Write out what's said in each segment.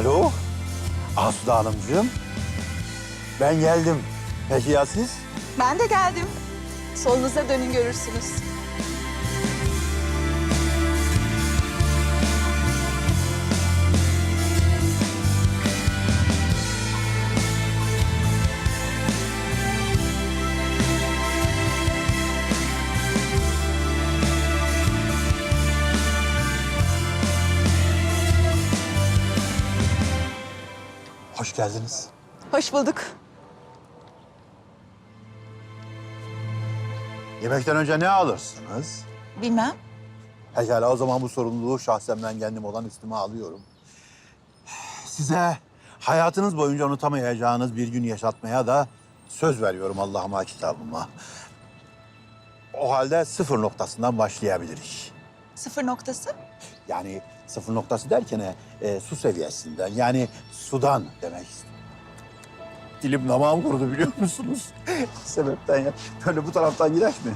Alo, Asude Hanımcığım. Ben geldim. Peki ya siz? Ben de geldim. Solunuza dönün görürsünüz. Hoş geldiniz. Hoş bulduk. Yemekten önce ne alırsınız? Bilmem. Pekala o zaman bu sorumluluğu şahsen ben kendim olan üstüme alıyorum. Size hayatınız boyunca unutamayacağınız bir gün yaşatmaya da söz veriyorum Allah'ıma kitabıma. O halde sıfır noktasından başlayabiliriz. Sıfır noktası. Yani sıfır noktası derken e, su seviyesinden yani sudan demek istedim. Dilim damağım kurudu biliyor musunuz? Sebepten ya. Böyle bu taraftan gider mi?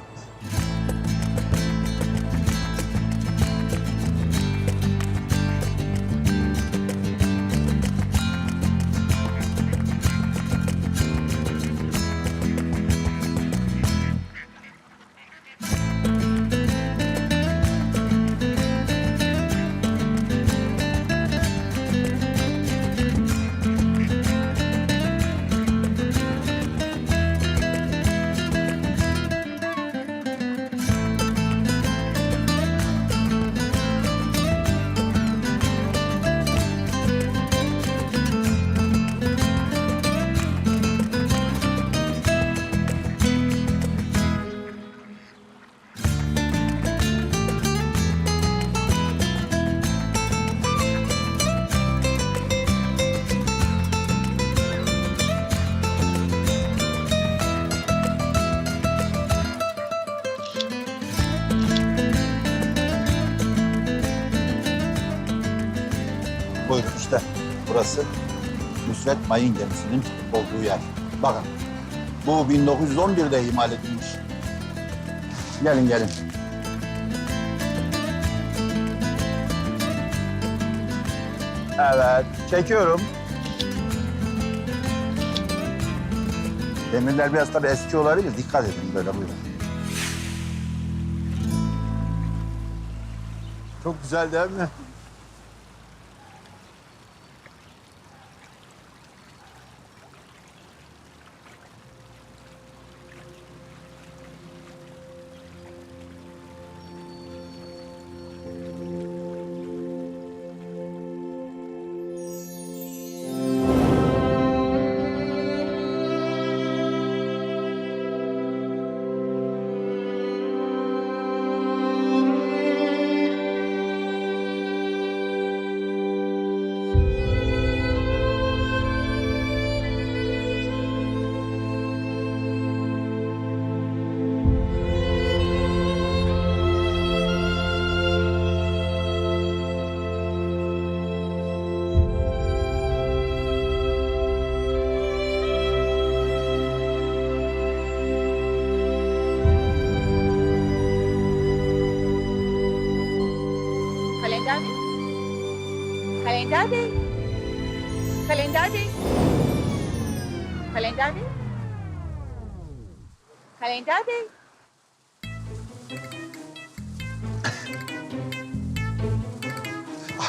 Buyurun işte burası Nusret Mayın gemisinin olduğu yer. Bakın bu 1911'de imal edilmiş. Gelin gelin. Evet, çekiyorum. Demirler biraz tabii eski olabilir. Dikkat edin böyle buyurun. Çok güzel değil mi?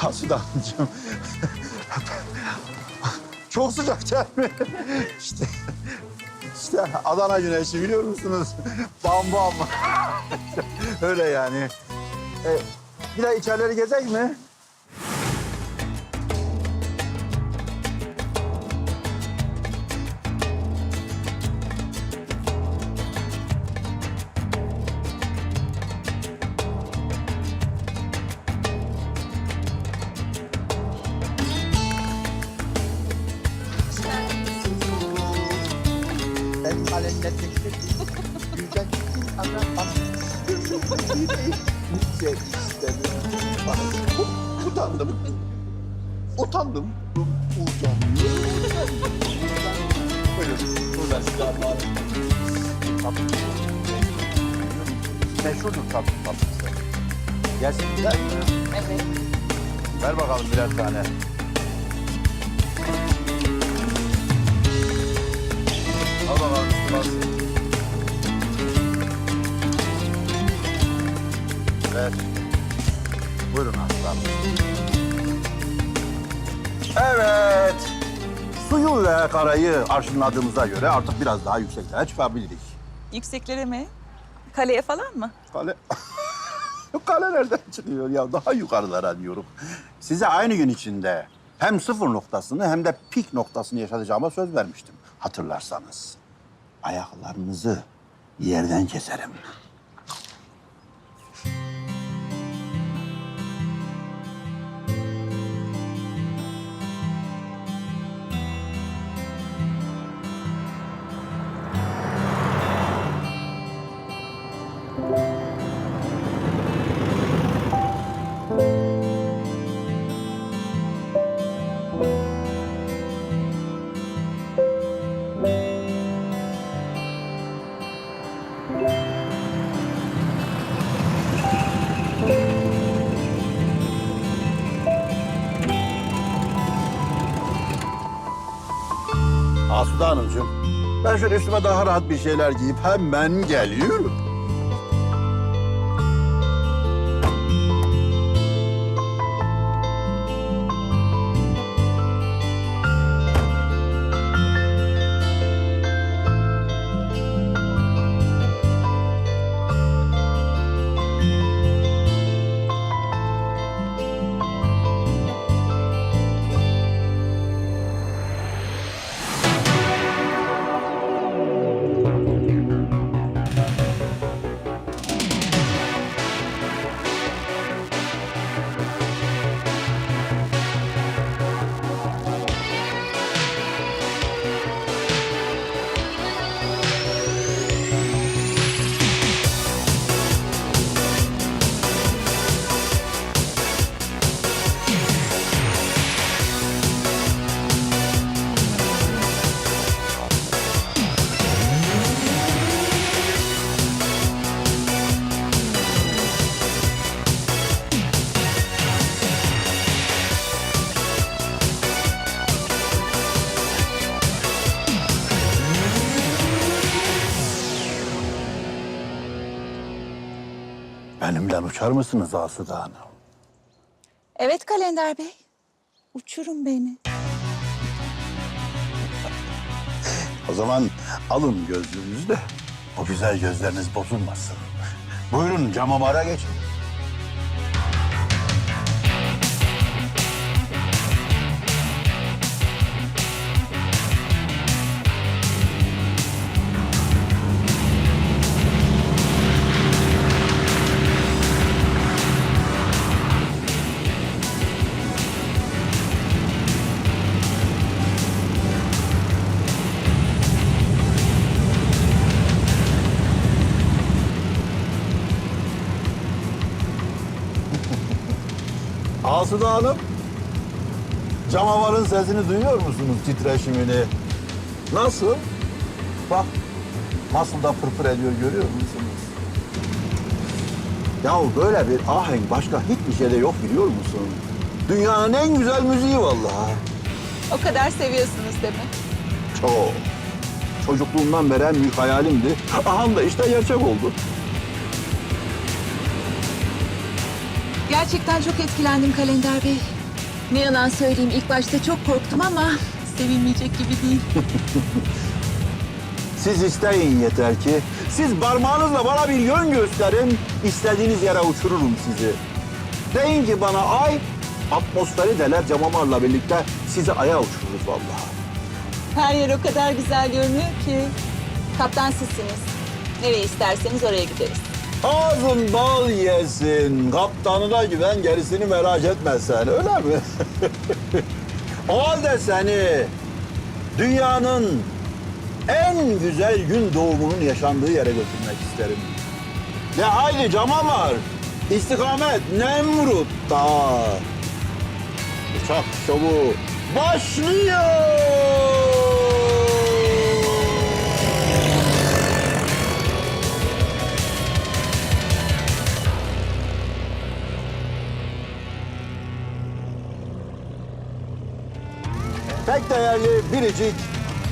Asude Hanımcığım. Çok sıcak değil mi? İşte, işte Adana güneşi biliyor musunuz? Bam bam. Öyle yani. E, bir daha içerileri gezecek mi? Meşhurdur tatlı tatlısı. Gerçekten. Evet. Ver bakalım birer tane. Al bakalım tutulası. Ver. Buyurun aslanım. Koyu ve karayı arşınladığımıza göre artık biraz daha yükseklere çıkabildik. Yükseklere mi? Kaleye falan mı? Kale... Kale nereden çıkıyor ya? Daha yukarılara diyorum. Size aynı gün içinde hem sıfır noktasını hem de pik noktasını yaşatacağıma söz vermiştim. Hatırlarsanız. Ayaklarınızı yerden keserim. Asude Hanımcığım, ben şöyle üstüme daha rahat bir şeyler giyip hemen geliyorum. Benimle uçar mısınız Asude Hanım? Evet Kalender Bey. Uçurun beni. O zaman alın gözlüğünüzü de o güzel gözleriniz bozulmasın. Buyurun camamara geçin. Asude Hanım, canavarın sesini duyuyor musunuz titreşimini? Nasıl? Bak, nasıl da pırpır ediyor görüyor musunuz? Ya böyle bir ahenk başka hiçbir şeyde yok biliyor musun? Dünyanın en güzel müziği vallahi. O kadar seviyorsunuz demek. Çok. Çocukluğumdan beri en büyük hayalimdi. Aha da işte gerçek oldu. Gerçekten çok etkilendim Kalender Bey. Ne yalan söyleyeyim ilk başta çok korktum ama sevilmeyecek gibi değil. Siz isteyin yeter ki. Siz parmağınızla bana bir yön gösterin. istediğiniz yere uçururum sizi. Deyin ki bana ay, atmosferi deler camamarla birlikte sizi aya uçururuz vallahi. Her yer o kadar güzel görünüyor ki. Kaptan sizsiniz. Nereye isterseniz oraya gideriz. Ağzın bal yesin, kaptanına güven gerisini merak etme sen, öyle mi? o halde seni dünyanın en güzel gün doğumunun yaşandığı yere götürmek isterim. De haydi Camamar, istikamet Nemrut'ta. Uçak şovu başlıyor. Tek değerli, biricik,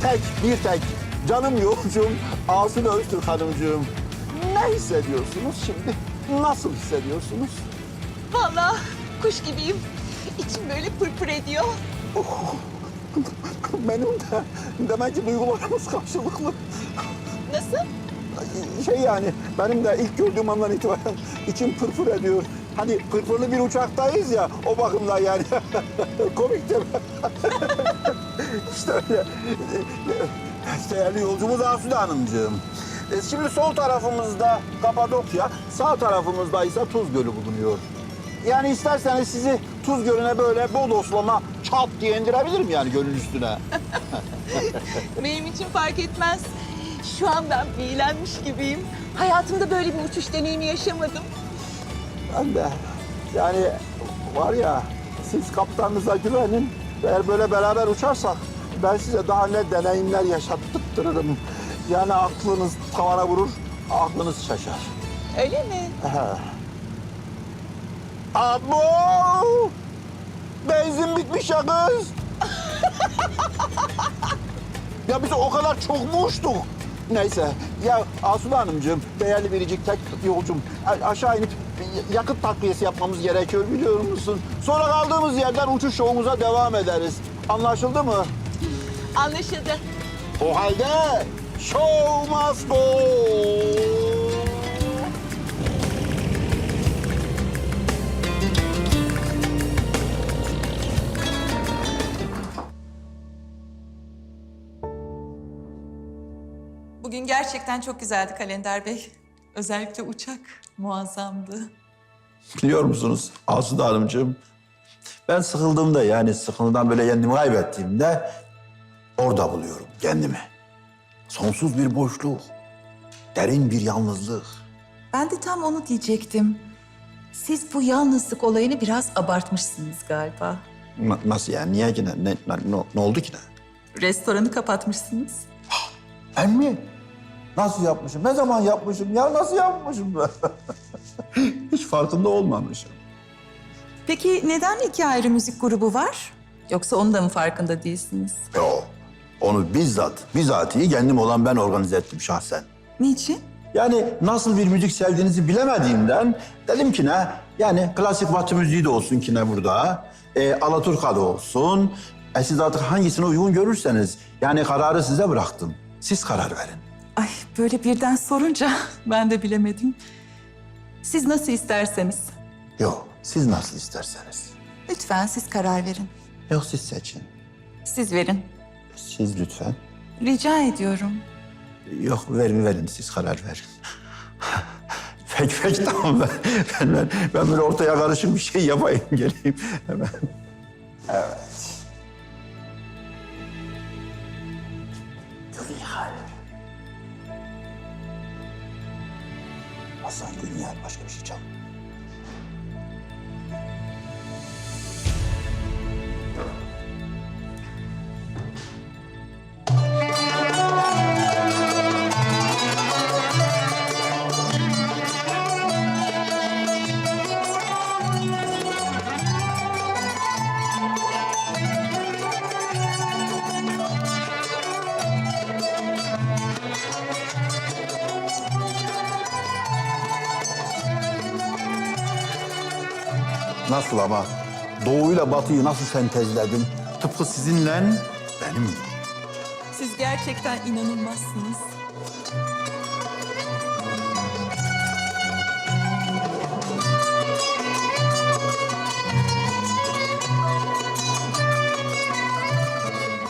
tek, bir tek. Canım yolcum, Aslı Öztürk Hanımcığım. Ne hissediyorsunuz şimdi? Nasıl hissediyorsunuz? Vallahi kuş gibiyim. İçim böyle pırpır ediyor. Benim de demek ki duygularımız karşılıklı. Nasıl? Şey yani benim de ilk gördüğüm andan itibaren içim pırpır ediyor. Hani pırpırlı bir uçaktayız ya o bakımdan yani. Komik değil mi? İşte öyle. Değerli yolcumuz Asude Hanımcığım. E, Şimdi sol tarafımızda Kapadokya, sağ tarafımızda ise Tuz Gölü bulunuyor. Yani isterseniz sizi Tuz Gölü'ne böyle bodoslama çat diye indirebilirim yani gölün üstüne. Benim için fark etmez. Şu an ben büyülenmiş gibiyim. Hayatımda böyle bir uçuş deneyimi yaşamadım. Ben de yani var ya siz kaptanınıza güvenin. Eğer böyle beraber uçarsak ben size daha ne deneyimler yaşattırırım. Yani aklınız tavana vurur, aklınız şaşar. Öyle mi? Abo! Benzin bitmiş ya kız. ya biz o kadar çok mu uçtuk? Neyse. Ya Asude Hanımcığım, değerli biricik tek yolcum. a- aşağı inip yakıt takviyesi yapmamız gerekiyor biliyor musun? Sonra kaldığımız yerden uçuş şovumuza devam ederiz. Anlaşıldı mı? Anlaşıldı. O halde show must go. Bugün gerçekten çok güzeldi Kalender Bey. Özellikle uçak muazzamdı. Biliyor musunuz Asude Hanımcığım? Ben sıkıldığımda yani sıkıntıdan böyle kendimi kaybettiğimde orada buluyorum kendimi. Sonsuz bir boşluk, derin bir yalnızlık. Ben de tam onu diyecektim. Siz bu yalnızlık olayını biraz abartmışsınız galiba. Na- nasıl yani? Niye ki? Ne, ne, ne, ne oldu ki ne? Restoranı kapatmışsınız. Ben mi? Nasıl yapmışım? Ne zaman yapmışım? Ya nasıl yapmışım ben? Hiç farkında olmamışım. Peki neden iki ayrı müzik grubu var? Yoksa onun da mı farkında değilsiniz? Yo, onu bizzat, bizatihi kendim olan ben organize ettim şahsen. Niçin? Yani nasıl bir müzik sevdiğinizi bilemediğimden dedim ki ne? Yani klasik batı müziği de olsun ki ne burada. E, Alaturka da olsun. E, siz artık hangisine uygun görürseniz. Yani kararı size bıraktım. Siz karar verin. Ay böyle birden sorunca ben de bilemedim. Siz nasıl isterseniz. Yok, siz nasıl isterseniz. Lütfen siz karar verin. Yok siz seçin. Siz verin. Siz lütfen. Rica ediyorum. Yok verin verin siz karar verin. peki peki tamam ben, ben, ben, ben böyle ortaya karışık bir şey yapayım geleyim hemen. Evet. Nasıl ama? Doğuyla batıyı nasıl sentezledim? Tıpkı sizinle benim gibi. Siz gerçekten inanılmazsınız.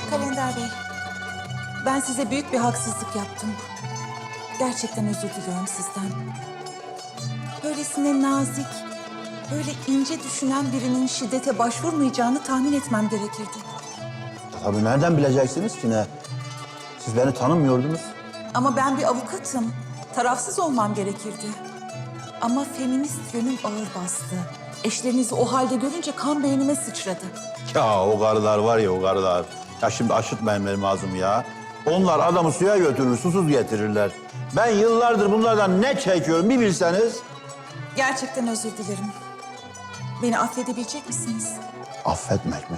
Kalender Bey, ben size büyük bir haksızlık yaptım. Gerçekten özür diliyorum sizden. Böylesine nazik, böyle ince düşünen birinin şiddete başvurmayacağını tahmin etmem gerekirdi. Tabii nereden bileceksiniz ki ne? Siz beni tanımıyordunuz. Ama ben bir avukatım. Tarafsız olmam gerekirdi. Ama feminist yönüm ağır bastı. Eşlerinizi o halde görünce kan beynime sıçradı. Ya o karılar var ya o karılar. Ya şimdi aşıtmayın benim ağzımı ya. Onlar adamı suya götürür, susuz getirirler. Ben yıllardır bunlardan ne çekiyorum bir bilseniz. Gerçekten özür dilerim. Beni affedebilecek misiniz? Affetmek mi?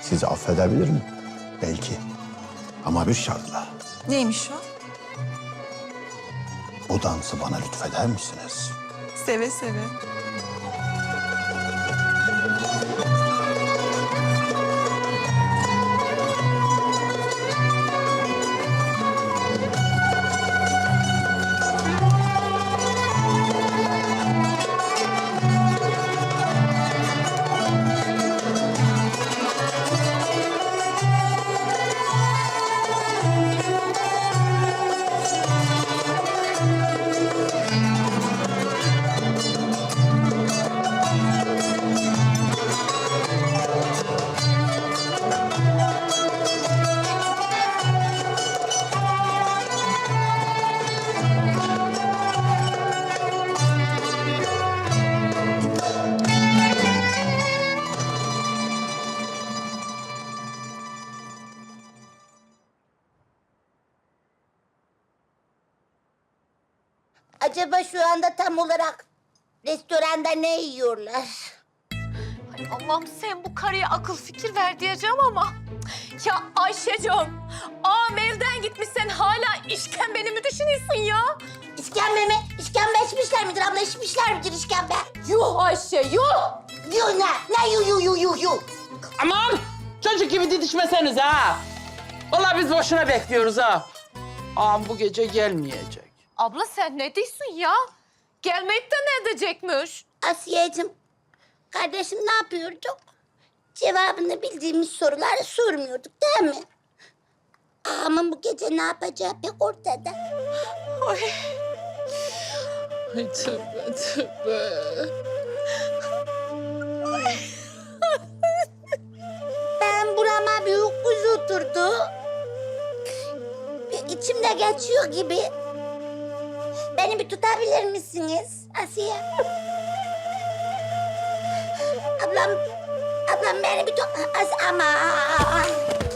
Sizi affedebilirim. Belki. Ama bir şartla. Neymiş o? Bu dansı bana lütfeder misiniz? Seve seve. Yiyorlar? Ay Allah'ım sen bu karıya akıl fikir ver diyeceğim ama... Ya Ayşe'cim, ağam evden gitmiş sen hala işkembeni mi düşünüyorsun ya? İşkembe mi? İşkembe içmişler midir abla? İçmişler midir işkembe? Yuh Ayşe, yuh! Yuh ne? Ne yuh yuh yuh yuh yuh? Aman çocuk gibi didişmeseniz ha. Vallahi biz boşuna bekliyoruz ha. Ağam bu gece gelmeyecek. Abla sen ne diyorsun ya? Gelmeyip de ne edecekmiş? Asiyeciğim, kardeşim ne yapıyorduk? Cevabını bildiğimiz soruları sormuyorduk değil mi? Ama bu gece ne yapacağı pek ortada. Ay tövbe tövbe. Ben burama bir kuz oturdu. İçimde geçiyor gibi. Beni bir tutabilir misiniz Asiye? Ablam, ablam beni bir tut... As aman.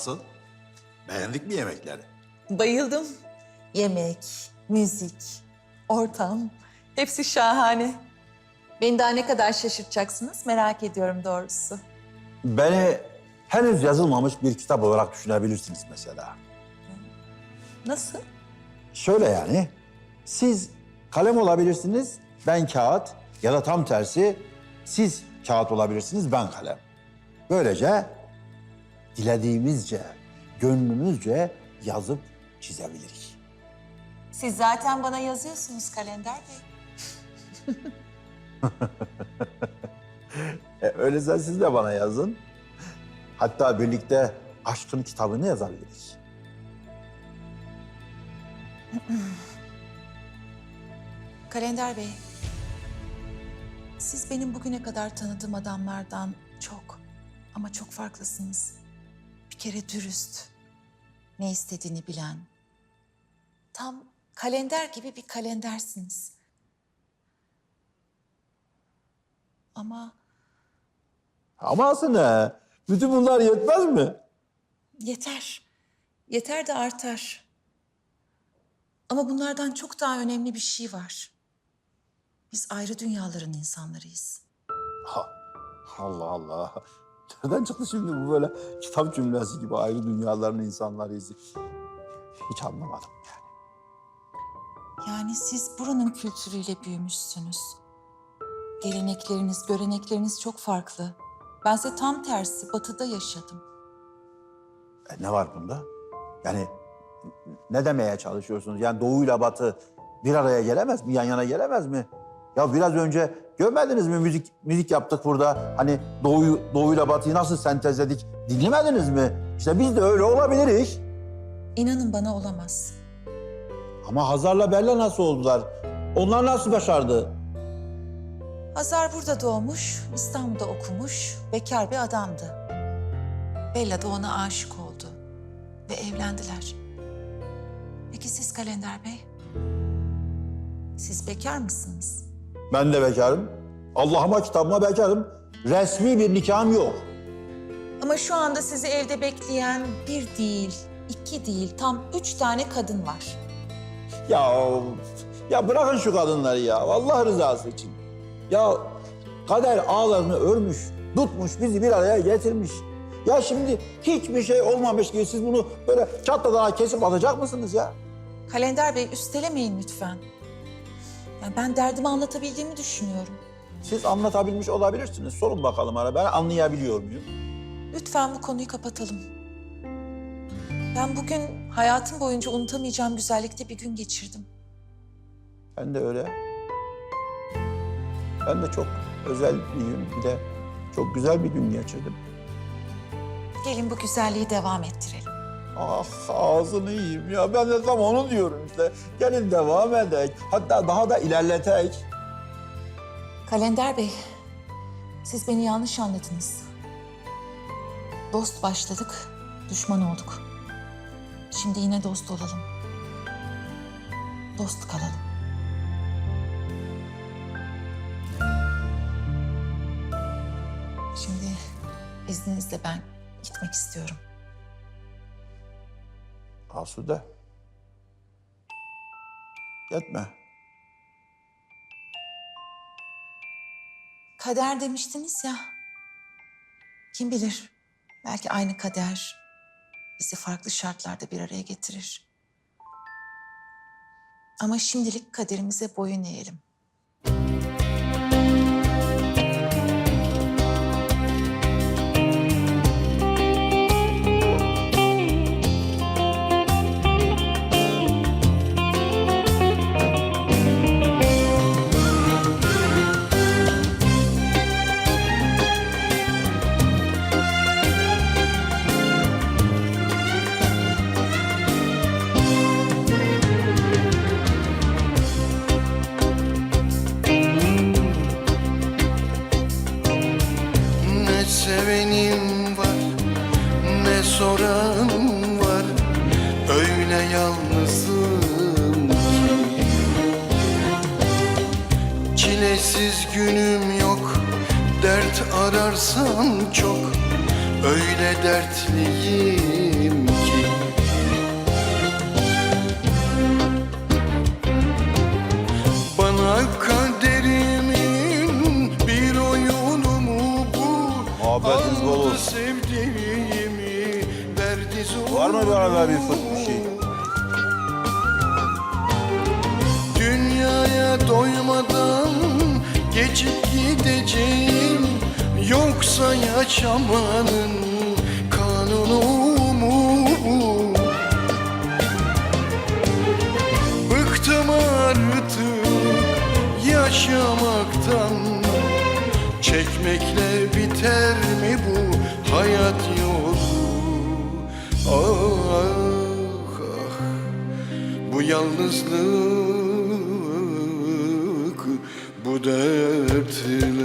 Nasıl? Beğendik mi yemekleri? Bayıldım. Yemek, müzik, ortam hepsi şahane. Beni daha ne kadar şaşırtacaksınız merak ediyorum doğrusu. Beni henüz yazılmamış bir kitap olarak düşünebilirsiniz mesela. Nasıl? Şöyle yani, siz kalem olabilirsiniz, ben kağıt ya da tam tersi siz kağıt olabilirsiniz, ben kalem. Böylece dilediğimizce, gönlümüzce yazıp çizebiliriz. Siz zaten bana yazıyorsunuz Kalender Bey. E, öyleyse siz de bana yazın. Hatta birlikte aşkın kitabını yazabiliriz. Kalender Bey, siz benim bugüne kadar tanıdığım adamlardan çok ama çok farklısınız. Kere dürüst, ne istediğini bilen, tam kalender gibi bir kalendersiniz. Ama Ama aslında bütün bunlar yetmez mi? yeter, yeter de artar. Ama bunlardan çok daha önemli bir şey var. Biz ayrı dünyaların insanlarıyız. Ha, Allah Allah. Nereden çıktı şimdi bu böyle kitap cümlesi gibi ayrı dünyaların insanlarıyız? Hiç anlamadım yani. Yani siz buranın kültürüyle büyümüşsünüz. Gelenekleriniz, görenekleriniz çok farklı. Bense tam tersi, batıda yaşadım. E, ne var bunda? Yani ne demeye çalışıyorsunuz? Yani doğuyla batı bir araya gelemez mi? Yan yana gelemez mi? Ya biraz önce görmediniz mi müzik müzik yaptık burada. Hani doğuyu doğuyla batıyı nasıl sentezledik? Dinlemediniz mi? İşte biz de öyle olabiliriz. İnanın bana olamaz. Ama Hazar'la Bella nasıl oldular? Onlar nasıl başardı? Hazar burada doğmuş, İstanbul'da okumuş, bekar bir adamdı. Bella da ona aşık oldu ve evlendiler. Peki siz Kalender Bey? Siz bekar mısınız? Ben de bekarım. Allah'ıma kitabıma bekarım. Resmi bir nikahım yok. Ama şu anda sizi evde bekleyen bir değil, iki değil, tam üç tane kadın var. Ya ya bırakın şu kadınları ya. Allah rızası için. Ya kader ağlarını örmüş, tutmuş, bizi bir araya getirmiş. Ya şimdi hiçbir şey olmamış gibi siz bunu böyle çatladan kesip atacak mısınız ya? Kalender Bey üstelemeyin lütfen. Yani ben derdimi anlatabildiğimi düşünüyorum. Siz anlatabilmiş olabilirsiniz. Sorun bakalım ara. Ben anlayabiliyor muyum? Lütfen bu konuyu kapatalım. Ben bugün hayatım boyunca unutamayacağım güzellikte bir gün geçirdim. Ben de öyle. Ben de çok özel bir gün, bir de çok güzel bir gün geçirdim. Gelin bu güzelliği devam ettirelim. Ah ağzını yiyeyim ya. Ben de tam onu diyorum işte. Gelin devam edek. Hatta daha da ilerletek. Kalender Bey, siz beni yanlış anladınız. Dost başladık, düşman olduk. Şimdi yine dost olalım. Dost kalalım. Şimdi izninizle ben gitmek istiyorum. Asude. Gitme. Kader demiştiniz ya. Kim bilir? Belki aynı kader bizi farklı şartlarda bir araya getirir. Ama şimdilik kaderimize boyun eğelim. Geçip gideceğim Yoksa yaşamanın kanunu mu bu? Bıktım artık yaşamaktan Çekmekle biter mi bu hayat yolu? Ah ah bu yalnızlık dertler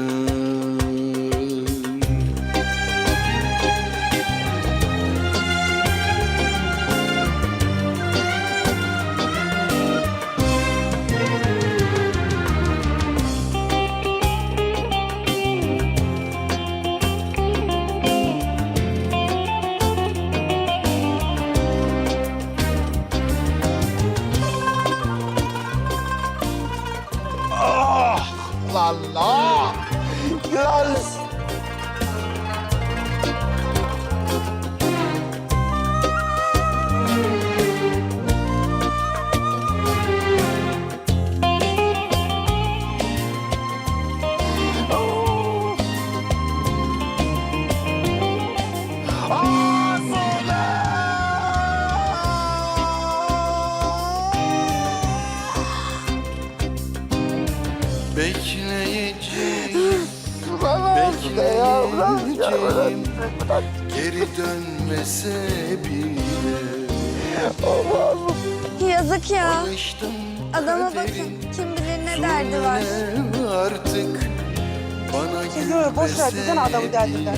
ne derdi var. Artık bana Yok, boş ver, gitsene adamın derdinden.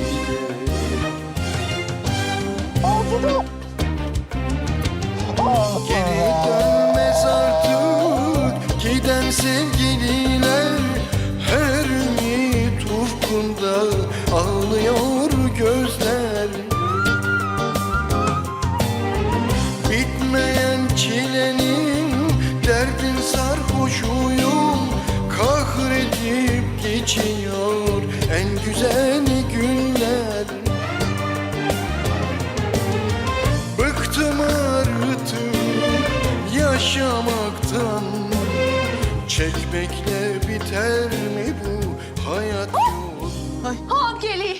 Geri dönmez artık giden sevgililer. Her ümit ufkunda ağlıyor gözler geçiyor en güzel günler. Bıktım artık yaşamaktan. Çekmekle biter mi bu hayat? Yolu? Ha geli.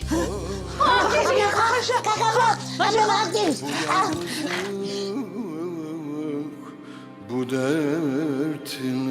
Bu dertin